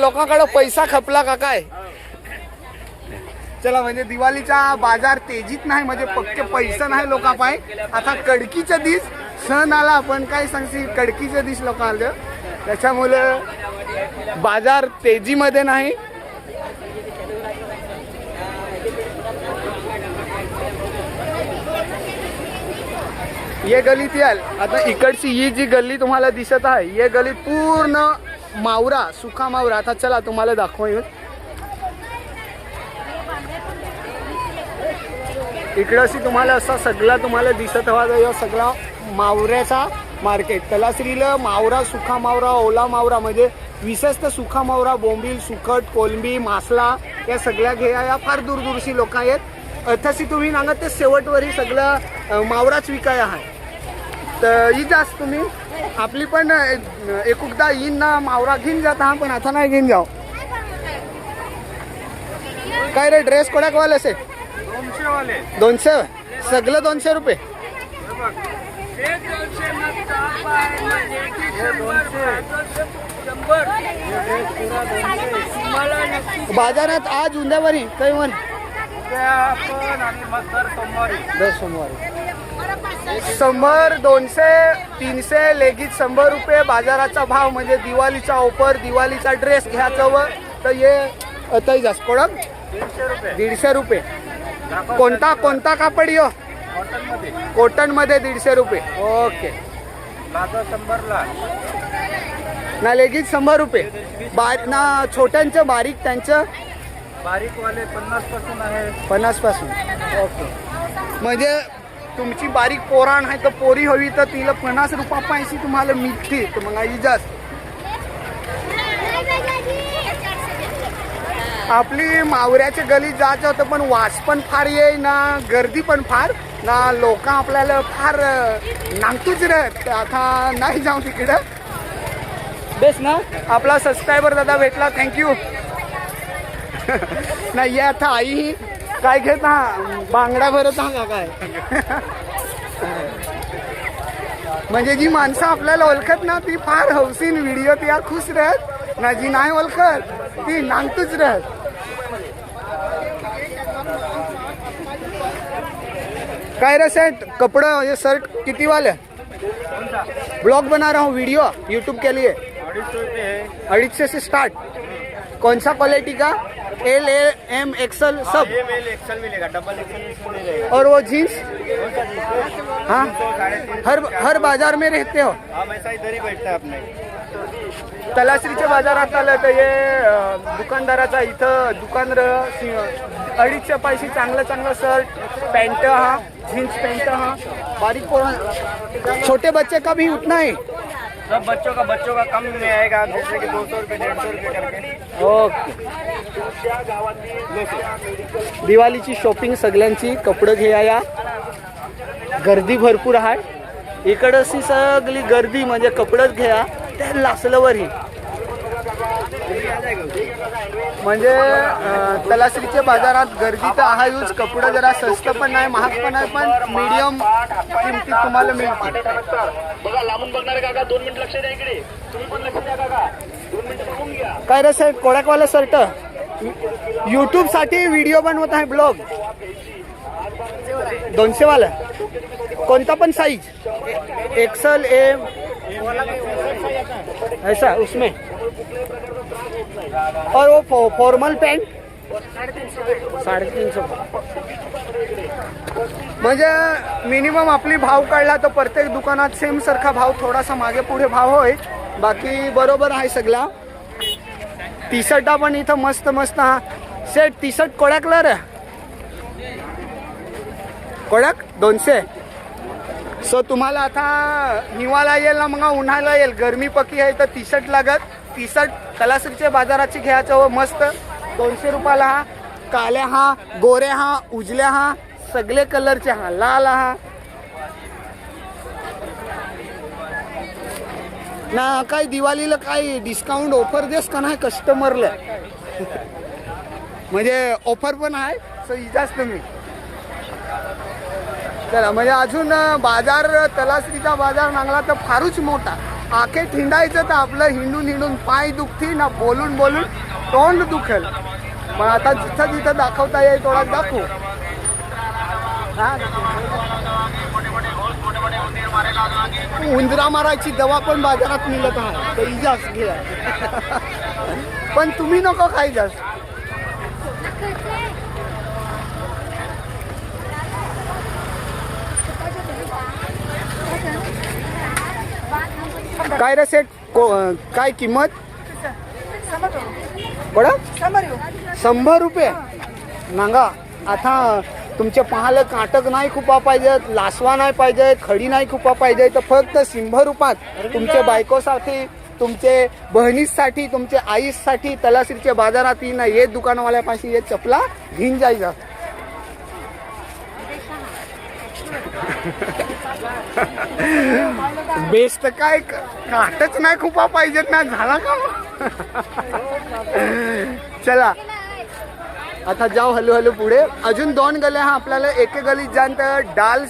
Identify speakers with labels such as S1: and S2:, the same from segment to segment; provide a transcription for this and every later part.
S1: लोकांकडे पैसा खपला का काय? चला म्हणजे दिवाळीचा बाजार तेजीत नाही म्हणजे पक्के पैसा नाही लोका पाय आता कडकीचा दिस सण आला आपण काय सांगशील? कडकीचा दिस लोक आलं त्याच्यामुळे बाजार तेजीमध्ये नाही. ये गलीत याल. आता इकडची ही जी गल्ली तुम्हाला दिसत आहे ये गली पूर्ण मावरा सुका मावरा आता चला तुम्हाला दाखवा येऊन इकडंशी तुम्हाला असा सगळा तुम्हाला दिसत हवा या सगळा मावऱ्याचा मार्केट तलाश्रीला मावरा सुखा मावरा ओला मावरा म्हणजे विशेषतः सुखा मावरा बोंबील सुकट कोलंबी मासला या सगळ्या घेया. या फार दूरदूरशी लोक आहेत. अर्थाशी तुम्ही नांगत ते शेवटवरही सगळं मावराच विकाय आहे. तर ही तुम्ही आपली पण अं, एकुकदा येईन ना मावरा घेऊन जात हा पण आता नाही घेऊन जाऊ. काय रे ड्रेस कोणाक वाले असे
S2: दोनशे?
S1: सगळं दोनशे रुपये. बाजारात आज उद्यावारी काही म्हण?
S2: सोमवारी.
S1: दर सोमवारी. शंभर दोनशे तीनशे लेगीत शंभर रुपये बाजाराचा भाव म्हणजे दिवाळीचा ऑफर दिवाळीचा ड्रेस घ्यायचं व तर ये अतही जास्त कोणक
S2: दीडशे रुपये.
S1: कोणता कोणता कापड यो? कॉटनमध्ये कॉटनमध्ये दीडशे रुपये. ओके. ना लेगीत शंभर रुपये. बा ना छोट्यांचं बारीक त्यांचं?
S2: बारीक वाले पन्नासपासून आहे.
S1: पन्नासपासून ओके. म्हणजे तुमची बारीक पोराण आहे तर पोरी हवी तर तिला पन्नास रुपया पाहिजे तुम्हाला मिळते तर मग आई जास्त आपली मावऱ्याच्या गलीत जायचं होतं पण वास पण फार ये ना गर्दी पण फार. ना लोक आपल्याला फार नांगतूच तर आता नाही जाऊ तिकडं. बेस ना? आपला सबस्क्रायबर दादा भेटला थँक्यू नाही आता आई ही काय घेत हा? बांगडा भरत हा काय? म्हणजे जी माणसं आपल्याला ओळखत ना ती फार हौसीन व्हिडिओ या खुश राहत. ना जी नाही ओळखत ती नांगतूच राहत. काय रे सेट कपड़ा ये शर्ट किती वाले ब्लॉग बना रहा हूँ वीडियो यूट्यूब के लिए.
S2: अडीच रुपये है
S1: अड़ीच से स्टार्ट कौन सा क्वालिटी का एल ए एम एक्सल सब.
S2: ये मेल एक्सल मिलेगा. डबल एक्सल रहेगा
S1: और वो जीन्स हाँ? हर हर बाजार में रहते हो?
S2: हम ऐसा इधर ही बैठता है अपने।
S1: तलासरीच्या बाजारात आलं तर हे दुकानदाराचा इथं दुकान र- सि- अडीचशे पैसे चांगलं चांगलं शर्ट पॅन्ट हा जीन्स पॅन्ट हा. बारीक छोटे बच्चे का भी उतना ही?
S2: सब बच्चों का बच्चों का कम में आएगा जैसे कि दो सौ रुपये डेढ़ सौ रुपये करके।
S1: ओके। दिवाळीची शॉपिंग सगळ्यांची कपडे घ्याया गर्दी भरपूर आहे. इकडं सगळी गर्दी म्हणजे कपडेच घ्या. त्या लासलवरही. म्हणजे तलासरीच्या बाजारात गर्दी तर आहेच. कपडे जरा स्वस्त पण नाही महाग पण आहे पण मीडियम किमतीत तुम्हाला मिळतील.
S3: बघा लांबून बघणारे काका दोन मिनिट लक्ष द्या इकडे. तुम्ही पण लक्ष द्या काका. दोन मिनिट बघून घ्या.
S1: काय रे साहेब कोडाकवाला शर्ट यूट्यूबसाठी व्हिडिओ बनवत आहे ब्लॉग दोनशे वाला कोणता पण साइज एक्सल एम ऐसा उसमें. और वो फॉर्मल पैंट साढ़े तीन सौ म्हणजे मिनिमम आपली भाव काढला तर प्रत्येक दुकानात सेम सारखा भाव थोडासा मागे पुढे भाव होय. बाकी बरोबर आहे सगळा. टी शर्टा पण इथं मस्त मस्त हा. सेट टी शर्ट कोड्या कलर कोड्याक दोनशे. सो तुम्हाला आता हिवाळा येईल ना मग उन्हाळा येईल. गरमी पकी आहे तर टी शर्ट लागत. टी शर्ट तलासरीच्या बाजाराची घ्यायचं व मस्त. दोनशे रुपयाला हा. काल्या हा गोऱ्या हा उजल्या हा सगळे कलरचे हा लाल हा. ना काय दिवाळीला काय डिस्काउंट ऑफर देस का नाही कस्टमरला म्हणजे ऑफर पण आहे सो इजाच तुम्ही चला म्हणजे अजून बाजार तलासरीचा बाजार नांगला तर फारच मोठा. आखे हिंडायचं तर आपलं हिंडून हिंडून पाय दुखतील ना बोलून बोलून तोंड दुखेल. मग आता जिथं जिथं दाखवता येईल थोडा दाखवू. हा? उंदरा मारायची दवा पण बाजारात मिळत आहात तर इजाच घ्या पण तुम्ही नको खाई जास्त काय रे सेट को- काय किंमत? बडा शंभर रुपये. नांगा आता तुमचे पाहिलं काटक नाही खुपा पाहिजेत लासवा नाही पाहिजे खडी नाही खुपा पाहिजे तर फक्त शंभर रुपयात तुमच्या बायकोसाठी तुमचे बहिणीसाठी तुमच्या आईसाठी तलाश्रीच्या बाजारात येईन ये दुकानवाल्यापाशी हे चपला घेऊन जायचा. बेस्ट काय काटच नाही खुपा पाहिजेत ना झाला का? चला. आता जाऊ हलू हलू पुढे. अजून दोन गल्या हा आपल्याला एके गलीत जाणत. डाल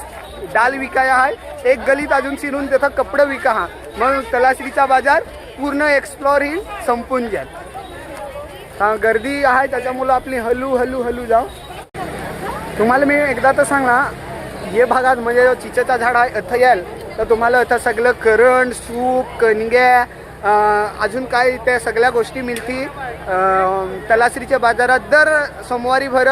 S1: डाल विकाया आहे एक गलीत अजून शिरून तिथं कपडे विका हा. म्हणून तलाश्रीचा बाजार पूर्ण एक्सप्लोर ही संपून जाईल. हा गर्दी आहे त्याच्यामुळं आपली हलू हलू हलू जाऊ. तुम्हाला मी एकदा तर सांगा हे भागात म्हणजे जो चिचेचा झाड आहे इथं याल तर तुम्हाला इथं सगळं करण सूप कणग्या अजून काय त्या सगळ्या गोष्टी मिळतील. तलासरीच्या बाजारात दर सोमवारी भर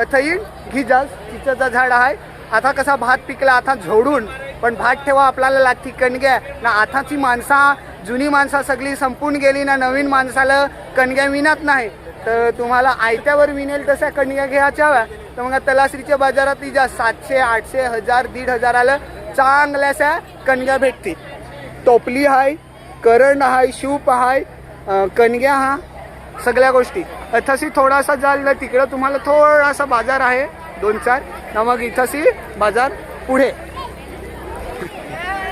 S1: इथं येईन घी चिचेचा झाड आहे. आता कसा भात पिकला आता झोडून पण भात ठेवा आपल्याला लागती कणग्या ना आताची माणसा जुनी माणसा सगळी संपून गेली ना नवीन माणसाला कणग्या विनात नाही. तर तुम्हाला आयत्यावर विनेल तशा कणग्या घ्यायच्या हव्या तर मग तलासरीच्या बाजारात ज्या सातशे आठशे हजार दीड हजाराला चांगल्याशा कणग्या भेटतील. टोपली आहे करण आहे शूप आहे कणग्या हा सगळ्या गोष्टी. इथंशी थोडासा जाल ना तिकडं तुम्हाला थोडासा बाजार आहे दोन चार. ना मग इथंशी बाजार पुढे.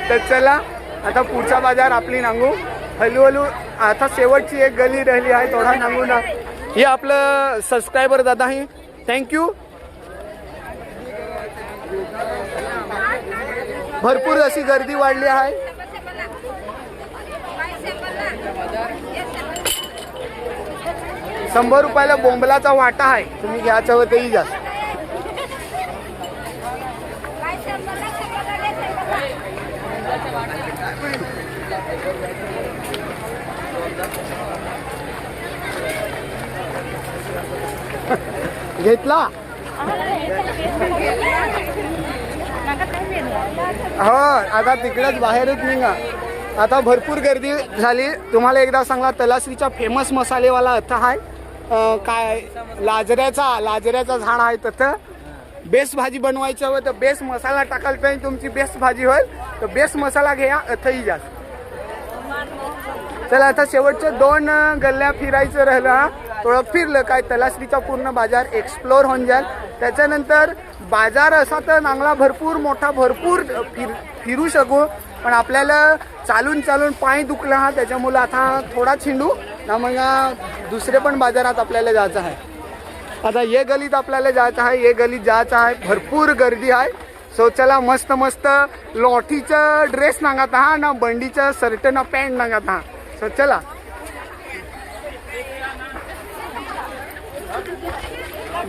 S1: तर चला आता पुढचा बाजार आपली नांगू. हळूहळू आता शेवटची एक गली राहिली आहे थोडा नांगू ना. हे आपलं सबस्क्रायबर दादा आहे थँक्यू भरपूर अशी गर्दी वाढली आहे. शंभर रुपयाला बोंबलाचा वाटा आहे. तुम्ही घ्यायचं हवं तेही जास्त घेतला? हो आता तिकडेच बाहेरच निघा. आता भरपूर गर्दी झाली. तुम्हाला एकदा सांगा तलाश्रीचा फेमस मसालेवाला अर्थ आहे काय? लाजऱ्याचा लाजऱ्याचा झाड आहे तथं बेस भाजी बनवायचं हवं तर बेस मसाला टाकाल तर तुमची बेस्ट भाजी होईल तर बेस मसाला घ्या अथही जास्त. चला आता शेवटच्या दोन गल्ल्या फिरायचं राहिलं हा. थोडं फिरलं काय तलासरीचा पूर्ण बाजार एक्सप्लोर होऊन जाईल. त्याच्यानंतर बाजार असा तर नांगला भरपूर मोठा भरपूर फिर फिरू शकू पण आपल्याला चालून चालून पाय दुखला हा त्याच्यामुळं आता थोडा छिंडू ना मग दुसरे पण बाजारात आपल्याला जायचं आहे. आता ये गलीत आपल्याला जायचं आहे ये गलीत जायचं आहे भरपूर गर्दी आहे. सो चला मस्त मस्त लॉठीचं ड्रेस नागात हा ना बंडीचं शर्ट ना पॅन्ट नागात हा सो चला.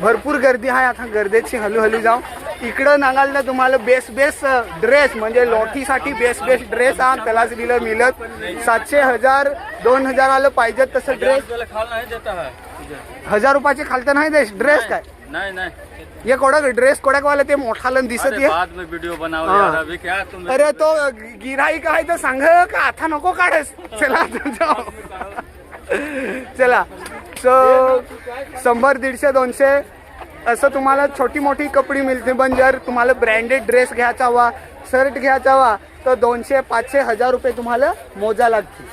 S1: भरपूर गर्दी आहे. आता गर्दीची हलू हलू जाऊ. इकडं नागाल ना तुम्हाला बेस्ट बेस्ट ड्रेस म्हणजे लॉठीसाठी बेस्ट बेस्ट ड्रेस हा त्यालाच दिलं मिळत सातशे हजार दोन हजार आलं पाहिजे तसं ड्रेस हजार रुपयाचे खालतं नाही देश ड्रेस काय?
S2: नहीं नहीं.
S1: ये कोडक ड्रेस कोडक वाला ते मोठालं दिसत आहे
S2: बाद में वीडियो बनाओ। यार अभी क्या तुम
S1: अरे तो गिराईक आहे तर सांग का आता नको काढस. चला चला. सो शंभर दीडशे दोनशे असं तुम्हाला छोटी मोठी कपडी मिळते. पण जर तुम्हाला ब्रँडेड ड्रेस घ्यायचा हवा शर्ट घ्यायचा हवा तर दोनशे पाचशे हजार रुपये तुम्हाला मोजा लागतील.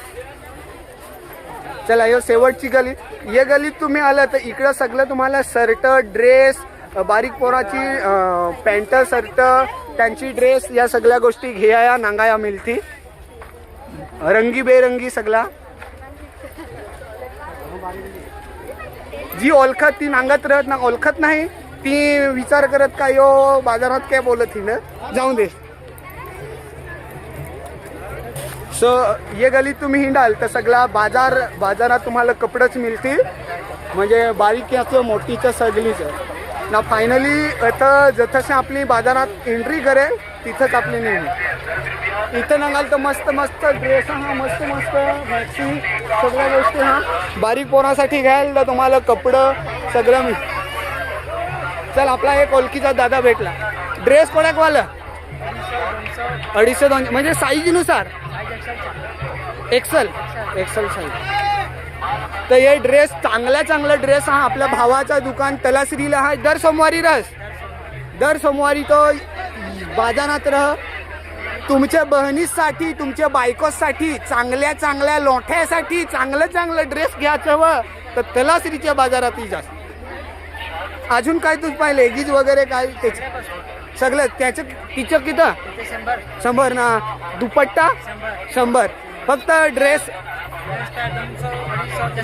S1: चला यो शेवटची गली. ये गलीत तुम्ही आलं तर इकडं सगळं तुम्हाला शर्ट ड्रेस बारीक पोराची पॅन्ट शर्ट त्यांची ड्रेस या सगळ्या गोष्टी घ्याया नांगाया मिळती रंगी बेरंगी सगळा. जी ओळखत ती नांगत राहत ना ओळखत नाही ती विचार करत का यो बाजारात काय बोलत ही ना? जाऊ दे. सो ये गली तुम्ही हिंडाल तर सगळा बाजार बाजारात तुम्हाला कपडेच मिळतील. म्हणजे बारीक्याचं मोठीचं सगळीचं. ना फायनली आता जसं आपली बाजारात एंट्री करेल तिथंच आपली नेहमी. इथं नंगाल तर मस्त मस्त ड्रेस हा मस्त मस्त मॅक्सी सगळ्या गोष्टी हा. बारीक पोरासाठी घ्याल तर तुम्हाला कपडं सगळं मी. चल आपला एक ओळखीचा दादा भेटला. ड्रेस कोणाकवालं? अडीचशे दोनशे म्हणजे साईजनुसार. एक्सल एक्सल साईज तर हे ड्रेस चांगला चांगला ड्रेस हा आपल्या भावाचा दुकान तलाश्रीला हा दर सोमवारी रस. दर सोमवारी तो बाजारात रह. तुमच्या बहिणीसाठी तुमच्या बायकोसाठी चांगल्या चांगल्या लोठ्यासाठी चांगलं चांगलं ड्रेस घ्यायचं व तर तलाश्रीच्या बाजारातही जास्त अजून काय तू पाहिजे लेगीज वगैरे काय? त्याचं सगळं त्याचं तिचं किती शंभर ना? दुपट्टा? शंभर. फक्त ड्रेस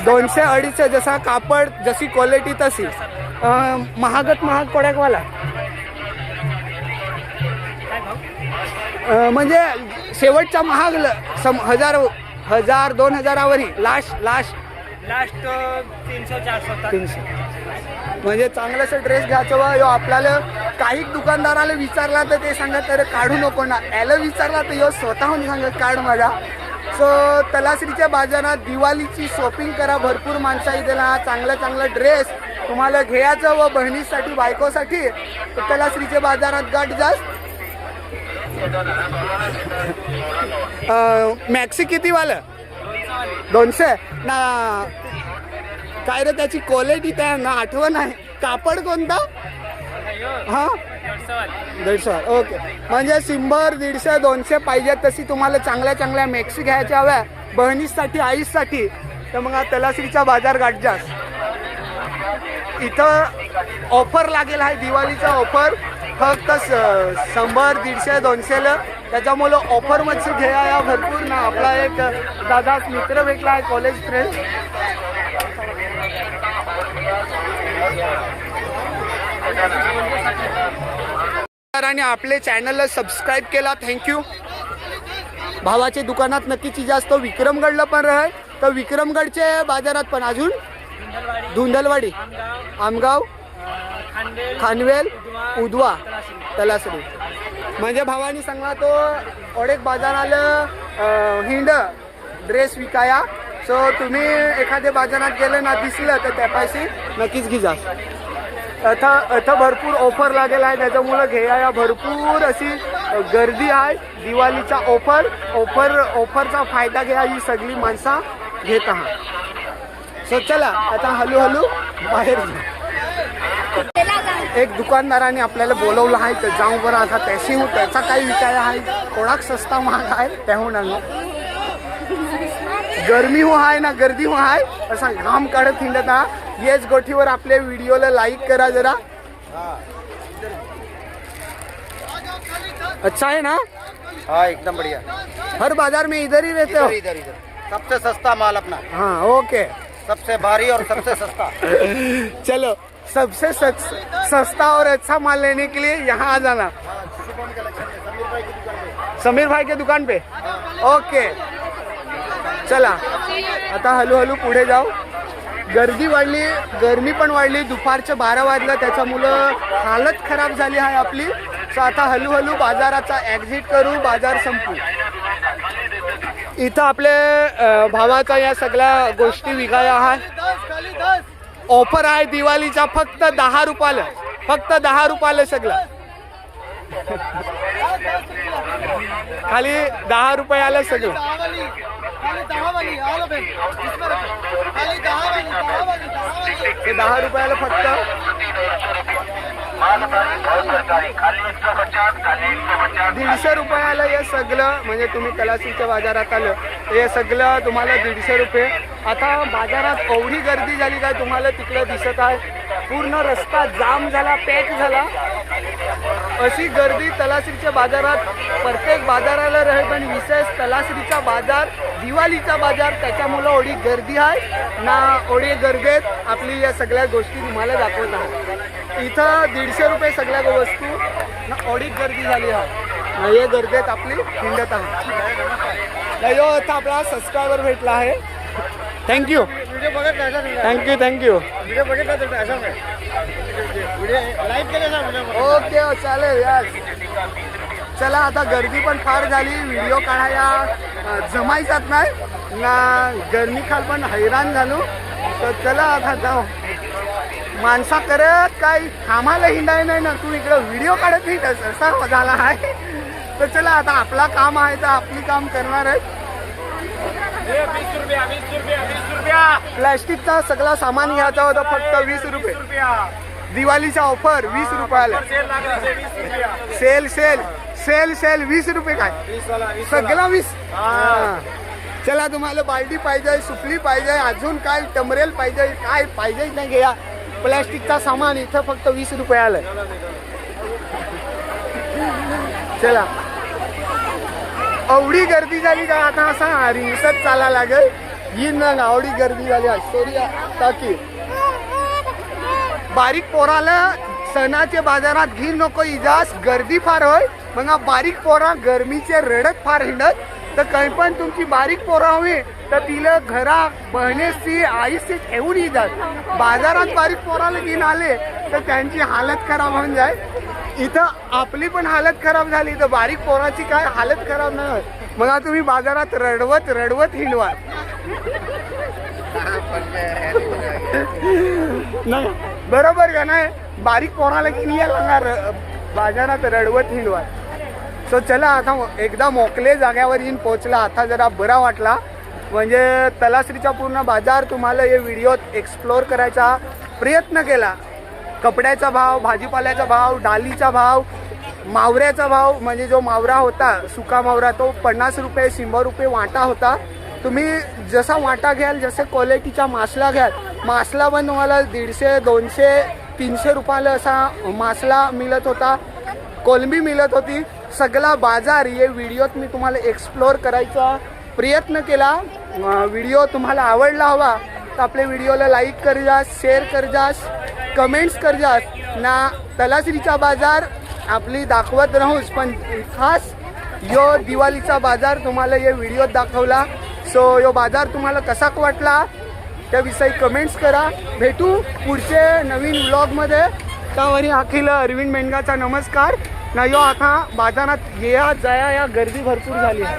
S1: दोनशे अडीचशे जसा कापड जशी क्वालिटी तशी. महागत महाग पडकवाला म्हणजे शेवटचा महाग सम हजार हजार दोन हजारावरी लास्ट लास्ट
S2: लास्ट तीन सौ चार सौ तक
S1: तीनशे. म्हणजे चांगलासं ड्रेस घ्यायचं वा ह्यो आपल्याला काही दुकानदाराला विचारला तर ते सांगत अरे काढू नको ना. याला विचारला तर ह्यो स्वतःहून सांगत काढ माझा. सो तलासरीच्या बाजारात दिवाळीची शॉपिंग करा भरपूर माणसं इथे ना चांगला चांगला ड्रेस तुम्हाला घ्यायचं व बहिणीसाठी बायकोसाठी तर तलासरीच्या बाजारात गाठ जास्त. मॅक्सी कितीवालं? दोनशे? ना काय रे त्याची क्वालिटी त्या ना आठवण आहे. कापड कोणता? हा? दीडशे ओके. म्हणजे शंभर दीडशे दोनशे पाहिजे तशी तुम्हाला चांगल्या चांगल्या मॅक्सी घ्यायच्या हव्या. बहिणीसाठी आईसाठी. तर मग तलासरीचा बाजार गाठ जास्त इथं ऑफर लागेल आहे दिवाळीचा ऑफर फक्त शंभर दीडशे दोनशेला त्याच्यामुळं ऑफरमध्ये घ्या या भरपूर ना. आपला एक दादा मित्र भेटला आहे कॉलेज फ्रेंड आणि आपले चॅनलला सबस्क्राईब केला. थँक्यू भावाच्या दुकानात नक्की चीज असतो. विक्रमगडला पण राहाय तर विक्रमगडच्या बाजारात पण अजून? धुंदलवाडी. आमगाव. खानवेल उदवा तलासरी. म्हणजे भावानी सांगला तो ओडेक बाजाराला हिंड ड्रेस विकाया. सो तुम्ही एखाद्या बाजारात गेले ना दिसलं तर त्यापाशी नक्कीच घिजा आता आता भरपूर ऑफर लागेल आहे. त्याच्यामुळं घेया भरपूर अशी गर्दी आहे. दिवाळीचा ऑफर ऑफर ऑफरचा फायदा घ्या ही सगळी माणसं घेत आहात. सो चला आता हळूहळू बाहेर जाऊ. एक दुकानदाराने आपल्याला बोलवलं आहे तर जाऊ बरं आता त्याशी त्याचा काही विचार आहे. थोडाक सस्ता महाग आहे त्याहून गरमी हो आहे ना गर्दी हो आहे. असा घाम काढत हिंडत हा. येच गोठीवर आपल्या व्हिडिओला लाईक करा जरा. अच्छा है ना?
S2: हाँ एकदम बढ़िया.
S1: हर बाजार में इधर ही रहते हो?
S2: इधर इधर इधर. सबसे सस्ता माल अपना.
S1: हाँ ओके
S2: सबसे भारी और सबसे सस्ता.
S1: चलो. सबसे सस्ता और अच्छा माल लेने के लिए यहाँ आ जाना। समीर भाई के दुकान पे? ओके। चला। आता हळूहळू पुढे जाऊ. गर्दी वाढली गर्मी पण वाढली. दुपारच्या बारा वाजलं त्याच्यामुळं हालत खराब झाली आहे आपली. सो आता हळूहळू बाजाराचा एक्झिट करू बाजार संपू. इथं आपले भावाचा या सगळ्या गोष्टी विकाया आहे. ऑफर आहे दिवाळीचा फक्त दहा रुपयाला फक्त दहा रुपयाला सगळं. खाली दहा रुपयाला सगळं. दहा रुपयाला फक्त. दीडशे रुपयाला हे सगळं म्हणजे तुम्ही तलासीच्या बाजारात आलं हे सगळं तुम्हाला दीडशे रुपये. आता बाजारात एवढी गर्दी झाली काय तुम्हाला तिकडं दिसत आहे? पूर्ण रस्ता जाम झाला पॅक झाला. अशी गर्दी तलासरीच्या बाजारात प्रत्येक बाजाराला राहील पण विशेष तलासरीचा बाजार दिवाळीचा बाजार त्याच्यामुळं एवढी गर्दी आहे. ना एवढी गर्दीत आपली या सगळ्या गोष्टी तुम्हाला दाखवत आहे. इथं दीडशे रुपये सगळ्या वस्तू. ना एवढी गर्दी झाली आहे. या गर्दीत आपली हिंडत आहे. नाही यो आता आपला सबस्क्रायबर भेटला आहे. थँक्यू थँक्यू थँक्यू ओके हो, चालेल यार चला आता गर्दी पण फार झाली. व्हिडिओ काढायला जमायचाच नाही. ना गरमी खाल पण हैराण झालो. तर चला आता जाऊ. माणसा करत काय कामाला हिंडाय नाही ना. तू इकडं व्हिडिओ काढत नाही तस असा झाला आहे. तर चला आता आपला काम आहे तर आपली काम करणार आहे. प्लॅस्टिकचा सगळा सामान घ्यायचा होता फक्त वीस रुपये. दिवाळीचा ऑफर वीस रुपयाला
S2: sale
S1: sale sale sale sale वीस रुपये. काय? सगळा वीस. चला तुम्हाला बाल्टी पाहिजे सुपली पाहिजे अजून काय टमरेल पाहिजे काय पाहिजे नाही घ्या. प्लॅस्टिकचा सामान इथं फक्त वीस रुपये आलं चला. एवढी गर्दी झाली का आता असा रिंगसत चाला लागेल. ही ना आवडी गर्दी झाली. सॉरी टाकी. बारीक पोराला सणाच्या बाजारात घी नको इजास गर्दी फार होय. मग हा बारीक पोरा गरमीचे रडत फार हिंडत. तर काही पण तुमची बारीक पोरं हवी तर तिला घरा बहिणीशी आईशी ठेवून येतात. बाजारात बारीक पोराला घेऊन आले तर त्यांची हालत खराब होऊन जाय. इथं आपली पण हालत खराब झाली तर बारीक पोराची काय हालत खराब नाही होत. मग आता तुम्ही बाजारात रडवत रडवत हिंडवा नाही बरोबर का नाही? बारीक कोणाला की या लागणार बाजारात रडवत हिंडवा सो चला आता एकदा मोकले जाग्यावर येऊन पोचला आता जरा बरा वाटला. म्हणजे तलासरीचा पूर्ण बाजार तुम्हाला हे व्हिडिओत एक्सप्लोर करायचा प्रयत्न केला. कपड्याचा भाव भाजीपाल्याचा भाव डालीचा भाव मावऱ्याचा भाव म्हणजे जो मावरा होता सुका मावरा तो पन्नास रुपये शंभर रुपये वाटा होता. तुम्ही जसा वाटा घ्याल जसे क्वालिटीचा मासला घ्याल मासला पण तुम्हाला दीडशे दोनशे तीनशे रुपयाला असा मासला मिळत होता. कोलंबी मिळत होती. सगळा बाजार हे व्हिडिओत मी तुम्हाला एक्सप्लोर करायचा प्रयत्न केला. व्हिडिओ तुम्हाला आवडला हवा तर आपल्या व्हिडिओला लाईक कर जा शेअर कर जास कमेंट्स कर जास ना तलासरीचा बाजार आपली दाखवत राहूच पण खास यो दिवाळीचा बाजार तुम्हाला या व्हिडिओत दाखवला. सो यो बाजार तुम्हाला कसा वाटला? त्याविषयी कमेंट्स करा. भेटू पुढचे नवीन व्लॉगमध्ये त्यावरी अखिल अरविंद मेंढगाचा नमस्कार. ना यो आता बाजारात या जया या गर्दी भरपूर झाली आहे.